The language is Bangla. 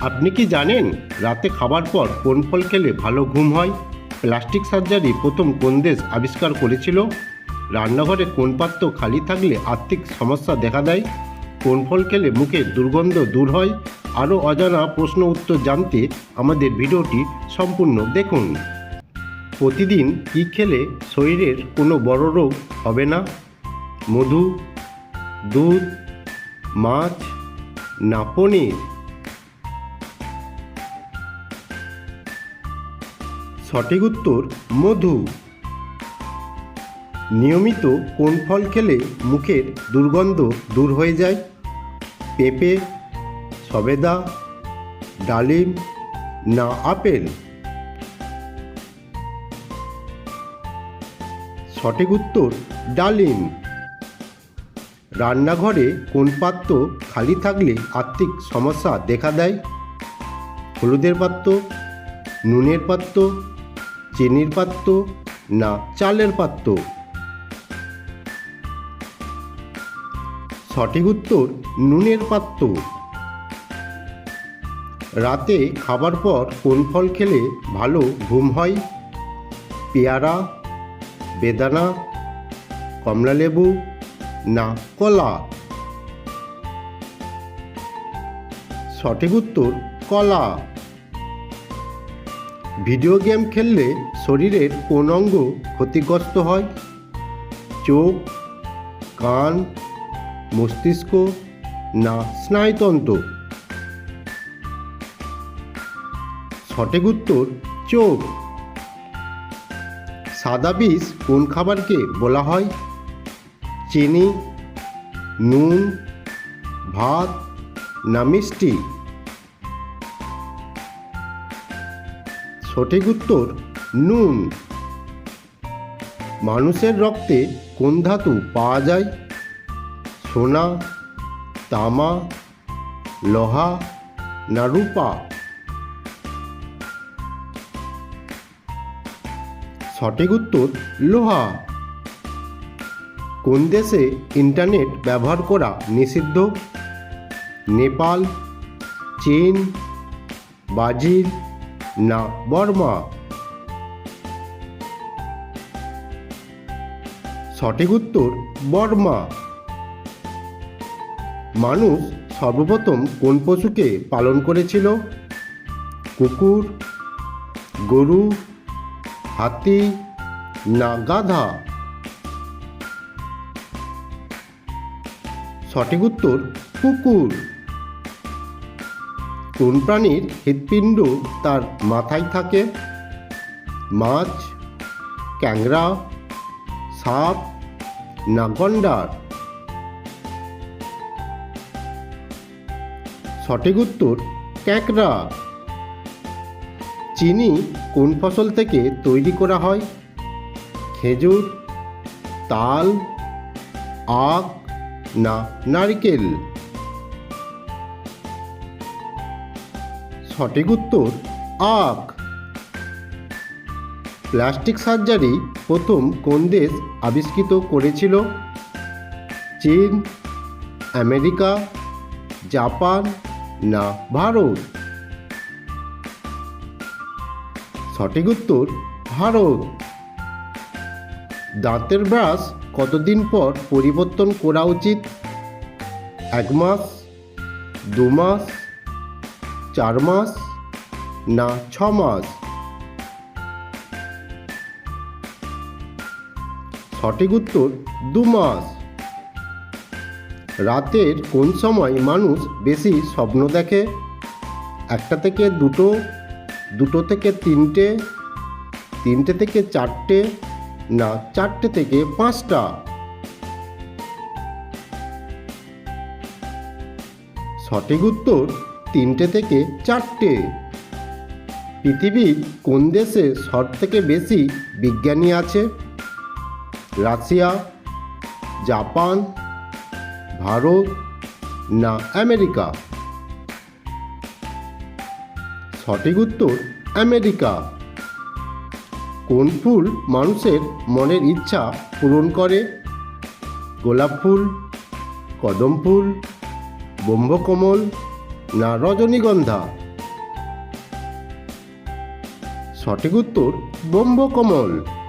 আপনি কি জানেন রাতে খাবার পর কোন ফল খেলে ভালো ঘুম হয়? প্লাস্টিক সার্জারি প্রথম কোন দেশ আবিষ্কার করেছিল? রান্নাঘরে কোন পাত্র খালি থাকলে আর্থিক সমস্যা দেখা দেয়? কোন ফল খেলে মুখের দুর্গন্ধ দূর হয়? আরও অজানা প্রশ্ন উত্তর জানতে আমাদের ভিডিওটি সম্পূর্ণ দেখুন। প্রতিদিন কী খেলে শরীরের কোনো বড় রোগ হবে না? মধু, দুধ, মাছ না পনির? সঠিক উত্তর মধু। নিয়মিত কোন ফল খেলে মুখের দুর্গন্ধ দূর হয়ে যায়? পেঁপে, সবেদা, ডালিম না আপেল? সঠিক উত্তর ডালিম। রান্নাঘরে কোন পাত্র খালি থাকলে আর্থিক সমস্যা দেখা দেয়? হলুদের পাত্র, নুনের পাত্র চিনির পাত্র না চালের পাত্র? সঠিক উত্তর, নুনের পাত্র। রাতে খাবার পর কোন ফল খেলে ভালো ঘুম হয়? পেয়ারা, বেদানা, কমলালেবু না কলা? সঠিক উত্তর, কলা। ভিডিও গেম খেললে শরীরের কোন অঙ্গ ক্ষতিগ্রস্ত হয়? চোখ, কান, মস্তিষ্ক না স্নায়ুতন্ত্র? সঠিক উত্তর, চোখ। সাদা বিষ কোন খাবারকে বলা হয়? চিনি, নুন, ভাত না মিষ্টি? সঠিক উত্তর, নুন। মানুষের রক্তে কোন ধাতু পাওয়া যায়? সোনা, তামা, লোহা না রূপা? সঠিক উত্তর, লোহা। কোন দেশে ইন্টারনেট ব্যবহার করা নিষিদ্ধ? নেপাল, চীন, ব্রাজিল না বর্মা। সঠিক উত্তর, বর্মা। মানুষ সর্বপ্রথম কোন পশুকে পালন করেছিল? কুকুর, গরু, হাতি না গাধা? সঠিক উত্তর, কুকুর। কোন প্রাণীর হৃৎপিণ্ড তার মাথায় থাকে? মাছ, ক্যাংরা, সাপ, না গন্ডার? সঠিক উত্তর ক্যাকড়া চিনি কোন ফসল থেকে তৈরি করা হয়? খেজুর, তাল, আখ, না নারকেল? সঠিক উত্তর, আখ। প্লাস্টিক সার্জারি প্রথম কোন দেশ আবিষ্কৃত করেছিল? চীন, আমেরিকা, জাপান না ভারত? সঠিক উত্তর, ভারত। দাঁতের ব্রাশ কতদিন পর পরিবর্তন করা উচিত? এক মাস, দু মাস চার মাস না ছ মাস? সঠিক উত্তর, দু মাস। রাতের কোন সময় মানুষ বেশি স্বপ্ন দেখে? একটা থেকে দুটো দুটো থেকে তিনটে তিনটে থেকে চারটে, না চারটে থেকে পাঁচটা? সঠিক উত্তর তিনটে থেকে চারটে। পৃথিবীর কোন দেশে সব থেকে বেশি বিজ্ঞানী আছে? রাশিয়া, জাপান, ভারত না আমেরিকা? সঠিক উত্তর, আমেরিকা। কোন ফুল মানুষের মনের ইচ্ছা পূরণ করে? গোলাপ ফুল, কদম ফুল, ব্রহ্মকমল না রজনীগন্ধা? সঠিক উত্তর ব্রহ্মকমল।